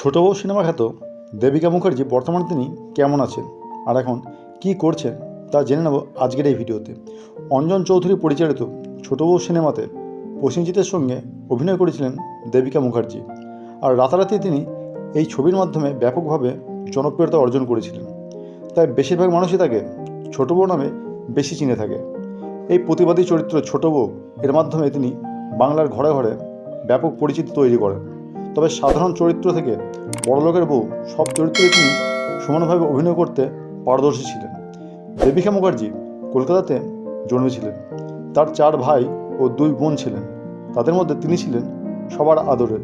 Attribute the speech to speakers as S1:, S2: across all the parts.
S1: ছোট বউ সিনেমা খ্যাত দেবিকা মুখার্জি বর্তমানে তিনি কেমন আছেন? আর এখন কি করছেন তা জেনে নেব আজকের এই ভিডিওতে। অঞ্জন চৌধুরী পরিচালিত ছোট বউ সিনেমাতে প্রসেনজিতের সঙ্গে অভিনয় করেছিলেন দেবিকা মুখার্জি। আর রাতারাতি তিনি এই ছবির মাধ্যমে ব্যাপকভাবে জনপ্রিয়তা অর্জন করেছিলেন। তাই বেশিরভাগ মানুষই তাকে ছোট বউ নামে বেশি চিনে থাকে। এই প্রতিবাদী চরিত্র ছোট বউ এর মাধ্যমে তিনি বাংলার ঘরে ঘরে ব্যাপক পরিচিতি তৈরি করেন। তবে সাধারণ চরিত্র থেকে বড়লোকের বউ সব চরিত্রে তিনি সমানভাবে অভিনয় করতে পারদর্শী ছিলেন। দেবিকা মুখার্জি কলকাতাতে জন্মেছিলেন। তার চার ভাই ও দুই বোন ছিলেন। তাদের মধ্যে তিনি ছিলেন সবার আদরের।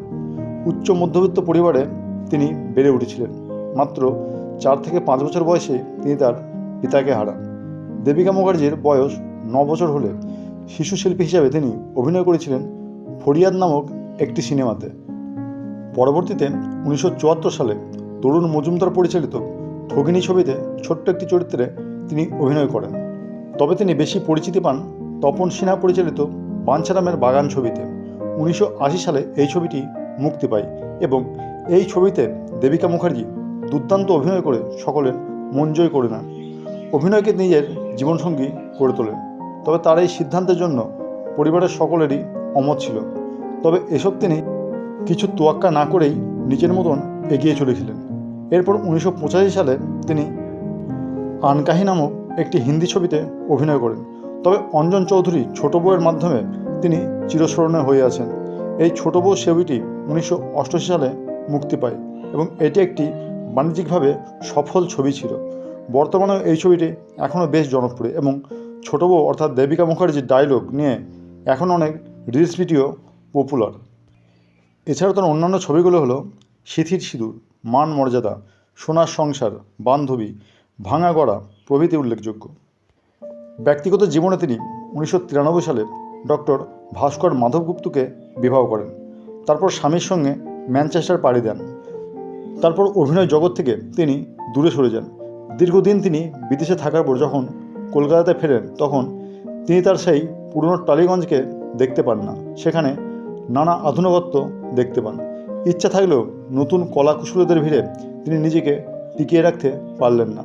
S1: উচ্চ মধ্যবিত্ত পরিবারে তিনি বেড়ে উঠেছিলেন। মাত্র চার থেকে পাঁচ বছর বয়সে তিনি তার পিতাকে হারান। দেবিকা মুখার্জির বয়স ন বছর হলে শিশু শিল্পী হিসাবে তিনি অভিনয় করেছিলেন ফরিয়াদ নামক একটি সিনেমাতে। পরবর্তীতে উনিশশো চুয়াত্তর সালে তরুণ মজুমদার পরিচালিত ঠগিনী ছবিতে ছোট্ট একটি চরিত্রে তিনি অভিনয় করেন। তবে তিনি বেশি পরিচিতি পান তপন সিনহা পরিচালিত বাঞ্ছারামের বাগান ছবিতে। উনিশশো আশি সালে এই ছবিটি মুক্তি পায় এবং এই ছবিতে দেবিকা মুখার্জি দুর্দান্ত অভিনয় করে সকলের মন জয় করে নেন। অভিনয়কে নিজের জীবনসঙ্গী করে তোলেন। তবে তার এই সিদ্ধান্তের জন্য পরিবারের সকলেরই অমত ছিল। তবে এসব তিনি কিছু তোয়াক্কা না করেই নিজের মতন এগিয়ে চলেছিলেন। এরপর উনিশশো পঁচাশি সালে তিনি আনকাহি নামক একটি হিন্দি ছবিতে অভিনয় করেন। তবে অঞ্জন চৌধুরী ছোট বউয়ের মাধ্যমে তিনি চিরস্মরণীয় হয়ে আছেন। এই ছোট বউ ছবিটি উনিশশো সালে মুক্তি পায় এবং এটি একটি বাণিজ্যিকভাবে সফল ছবি ছিল। বর্তমানে এই ছবিটি এখনও বেশ জনপ্রিয় এবং ছোট বউ অর্থাৎ দেবিকা মুখার্জির ডায়লগ নিয়ে এখন অনেক রিলস ভিডিও পপুলার এছাড়াও তার অন্যান্য ছবিগুলো হলো সিথির সিঁদুর, মান মর্যাদা, সোনার সংসার, বান্ধবী, ভাঙা গড়া প্রভৃতি উল্লেখযোগ্য। ব্যক্তিগত জীবনে তিনি উনিশশো তিরানব্বই সালে ডক্টর ভাস্কর মাধবগুপ্তকে বিবাহ করেন। তারপর স্বামীর সঙ্গে ম্যানচেস্টার পাড়ি দেন। তারপর অভিনয় জগৎ থেকে তিনি দূরে সরে যান। দীর্ঘদিন তিনি বিদেশে থাকার পর যখন কলকাতাতে ফেরেন, তখন তিনি তার সেই পুরনো টালিগঞ্জকে দেখতে পান না। সেখানে নানা আধুনিকত্ব দেখতে পান। ইচ্ছা থাকলেও নতুন কলা কুশলীদের ভিড়ে তিনি নিজেকে টিকিয়ে রাখতে পারলেন না।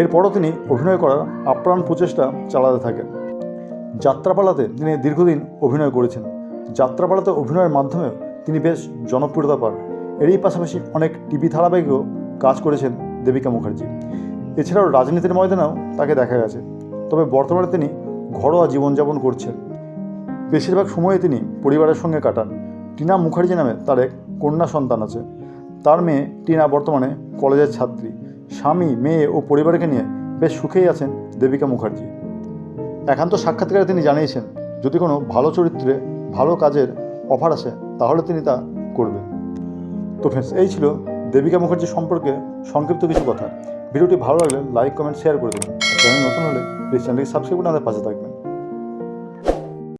S1: এরপরও তিনি অভিনয় করার আপ্রাণ প্রচেষ্টা চালাতে থাকেন। যাত্রাপালাতে তিনি দীর্ঘদিন অভিনয় করেছেন। যাত্রাপালাতে অভিনয়ের মাধ্যমে তিনি বেশ জনপ্রিয়তা পান। এরই পাশাপাশি অনেক টিভি ধারাবাহিকও কাজ করেছেন দেবিকা মুখার্জি। এছাড়াও রাজনীতির ময়দানেও তাকে দেখা গেছে। তবে বর্তমানে তিনি ঘরোয়া জীবনযাপন করছেন। বেশিরভাগ সময়ে তিনি পরিবারের সঙ্গে কাটান। টিনা মুখার্জি নামে তার এক কন্যা সন্তান আছে। তার মেয়ে টিনা বর্তমানে কলেজের ছাত্রী। স্বামী, মেয়ে ও পরিবারকে নিয়ে বেশ সুখেই আছেন দেবিকা মুখার্জি। একান্ত সাক্ষাৎকারে তিনি জানিয়েছেন, যদি কোনো ভালো চরিত্রে ভালো কাজের অফার আসে, তাহলে তিনি তা করবেন। তো ফ্রেন্ডস এই ছিল দেবিকা মুখার্জি সম্পর্কে সংক্ষিপ্ত কিছু কথা। ভিডিওটি ভালো লাগলে লাইক কমেন্ট শেয়ার করে দেবেন। চ্যানেল নতুন হলে প্লিজ চ্যানেলটি সাবস্ক্রাইব করে আমাদের পাশে থাকবেন।